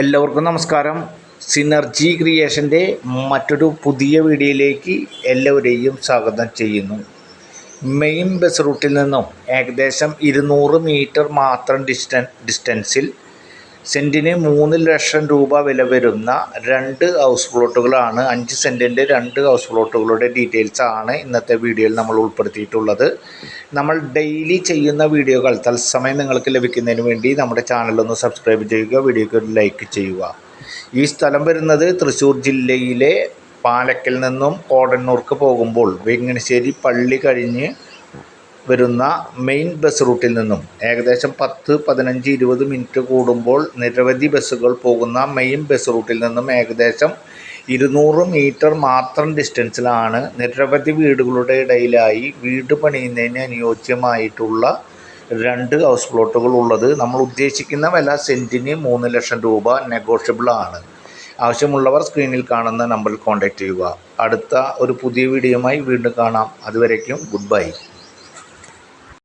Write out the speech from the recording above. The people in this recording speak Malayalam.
എല്ലാവർക്കും നമസ്കാരം. സിനർജി ക്രിയേഷന്റെ മറ്റൊരു പുതിയ വീഡിയോയിലേക്ക് എല്ലാവരെയും സ്വാഗതം ചെയ്യുന്നു. മെയിൻ ബസ് റൂട്ടിൽ നിന്നും ഏകദേശം ഇരുന്നൂറ് മീറ്റർ മാത്രം ഡിസ്റ്റൻ ഡിസ്റ്റൻസിൽ സെന്റിന് മൂന്ന് ലക്ഷം രൂപ വില വരുന്ന രണ്ട് ഹൗസ് പ്ലോട്ടുകളാണ് അഞ്ച് സെന്റിന്റെ രണ്ട് ഹൗസ് പ്ലോട്ടുകളുടെ ഡീറ്റെയിൽസ് ആണ് ഇന്നത്തെ വീഡിയോയിൽ നമ്മൾ ഉൾപ്പെടുത്തിയിട്ടുള്ളത്. നമ്മൾ ഡെയിലി ചെയ്യുന്ന വീഡിയോകൾ തത്സമയം നിങ്ങൾക്ക് ലഭിക്കുന്നതിന് വേണ്ടി നമ്മുടെ ചാനലൊന്ന് സബ്സ്ക്രൈബ് ചെയ്യുക വീഡിയോക്ക് ഒരു ലൈക്ക് ചെയ്യുക. ഈ സ്ഥലം വരുന്നത് തൃശ്ശൂർ ജില്ലയിലെ പാലക്കൽ നിന്നും കോടന്നൂർക്ക് പോകുമ്പോൾ വെങ്ങണശ്ശേരി പള്ളി കഴിഞ്ഞ് വരുന്ന മെയിൻ ബസ് റൂട്ടിൽ നിന്നും ഏകദേശം പത്ത് പതിനഞ്ച് ഇരുപത് മിനിറ്റ് കൂടുമ്പോൾ നിരവധി ബസ്സുകൾ പോകുന്ന മെയിൻ ബസ് റൂട്ടിൽ നിന്നും ഏകദേശം ഇരുന്നൂറ് മീറ്റർ മാത്രം ഡിസ്റ്റൻസിലാണ് നിരവധി വീടുകളുടെ ഇടയിലായി വീട് പണിയുന്നതിന് അനുയോജ്യമായിട്ടുള്ള രണ്ട് ഹൗസ് പ്ലോട്ടുകൾ ഉള്ളത്. നമ്മൾ ഉദ്ദേശിക്കുന്ന വില സെന്റിന് മൂന്ന് ലക്ഷം രൂപ നെഗോഷ്യബിൾ ആണ്. ആവശ്യമുള്ളവർ സ്ക്രീനിൽ കാണുന്ന നമ്പറിൽ കോൺടാക്റ്റ് ചെയ്യുക. അടുത്ത ഒരു പുതിയ വീഡിയോയുമായി വീണ്ടും കാണാം. അതുവരേക്കും ഗുഡ് ബൈ